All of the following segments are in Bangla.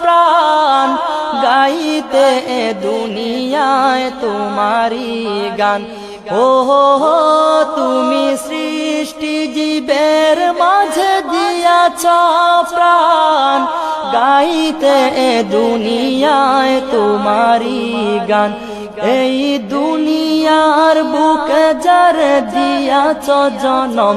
প্রাণ, গাইতে দুনিয়ায় তোমারি গান। ও হো, তুমি সৃষ্টি জীবের মাঝে দিয়াছ প্রাণ, গাইতে দুনিয়ায় তোমারি গান। এই দুনিয়ার বুকে যার দিয়াছ জনম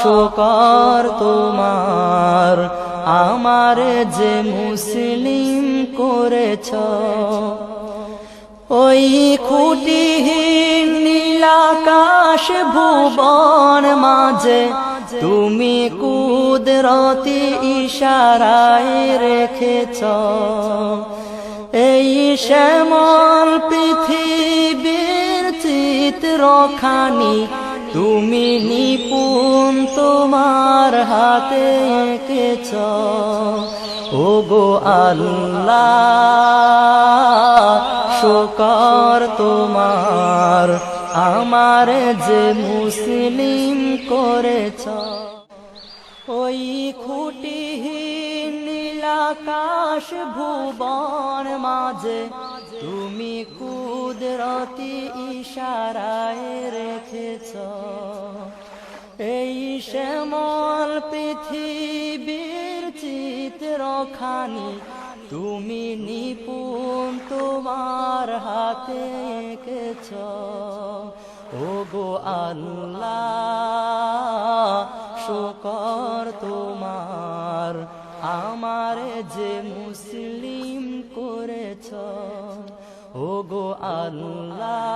শোকর তোমার, আমার যে মুসলিম করেছ। ওই খুঁটিহীন নীলাকাশ ভুবন মাঝে তুমি কুদরতি ইশারায় রেখেছ। এই শ্যামল পৃথিবীর চিত্রখানি তুমি নিপুণ তোমার হাতে এঁকেছ। ও গো আল্লাহ, শোকর তোমার, আমার যে মুসলিম করেছ। ওই খুঁটিহীন নীলাকাশ ভুবন মাঝে তুমি কুদরতি ইশারায় রেখেছ। এই শ্যামল পৃথিবীর চিত্রখানি, তুমি নিপুণ তোমার হাতে এঁকেছ। ও গো আল্লাহ, শোকর তোমার আমার যে মুসলিম করেছ ও গো আল্লাহ।